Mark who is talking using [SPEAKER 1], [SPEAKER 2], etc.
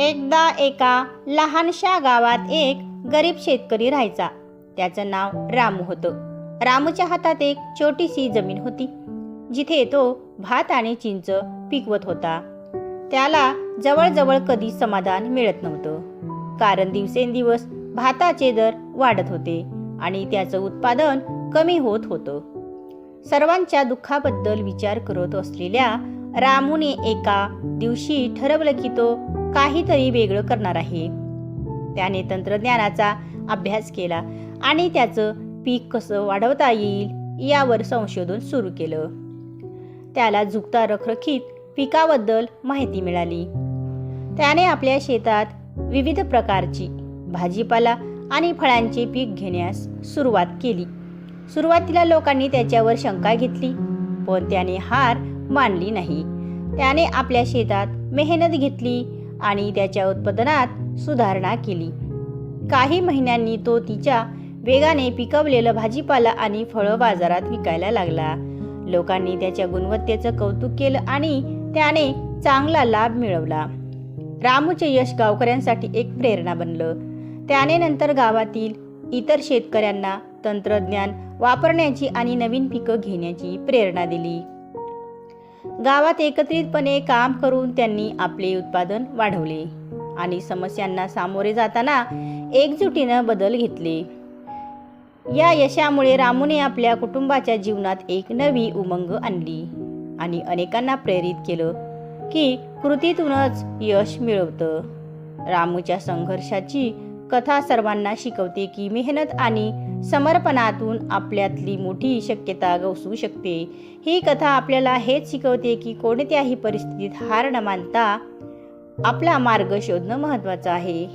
[SPEAKER 1] एकदा एका लहानशा गावात एक गरीब शेतकरी राहायचा. त्याचं नाव रामू होतं. रामूच्या हातात एक छोटीशी जमीन होती. जिथे तो भात आणि चिंच पिकवत होता. त्याला जवळजवळ कधी समाधान मिळत नव्हतं. कारण दिवसेंदिवस भाताचे दर वाढत होते आणि त्याचं उत्पादन कमी होत होतं. सर्वांच्या दुःखाबद्दल विचार करत असलेल्या रामूने एका दिवशी ठरवलं की तो काहीतरी वेगळं करणार आहे. त्याने तंत्रज्ञानाचा अभ्यास केला आणि त्याचं पीक कसं वाढवता येईल यावर संशोधन सुरू केलं. त्याला झुकता रखरखीत पिकाबद्दल माहिती मिळाली. त्याने आपल्या शेतात विविध प्रकारची भाजीपाला आणि फळांचे पीक घेण्यास सुरुवात केली. सुरुवातीला लोकांनी त्याच्यावर शंका घेतली पण त्याने हार मानली नाही. त्याने आपल्या शेतात मेहनत घेतली आणि त्याच्या उत्पादनात सुधारणा केली. काही महिन्यांनी तो तिच्या वेगाने पिकवलेलं भाजीपाला आणि फळं बाजारात विकायला लागला. लोकांनी त्याच्या गुणवत्तेचं कौतुक केलं आणि त्याने चांगला लाभ मिळवला. रामूचे यश गावकऱ्यांसाठी एक प्रेरणा बनलं. त्याने नंतर गावातील इतर शेतकऱ्यांना तंत्रज्ञान वापरण्याची आणि नवीन पिकं घेण्याची प्रेरणा दिली. गावात एकत्रितपणे काम करून त्यांनी आपले उत्पादन वाढवले आणि समस्यांना सामोरे जाताना एकजुटीनं बदल घेतले. या यशामुळे रामूने आपल्या कुटुंबाच्या जीवनात एक नवी उमंग आणली आणि अनेकांना प्रेरित केलं की कृतीतूनच यश मिळवतं. रामूच्या संघर्षाची कथा सर्वांना शिकवते की मेहनत आणि समर्पणातून आपल्यातली मोठी शक्यता गवसू शकते. ही कथा आपल्याला हेच शिकवते की कोणत्याही परिस्थितीत हार न मानता आपला मार्ग शोधणं महत्त्वाचं आहे.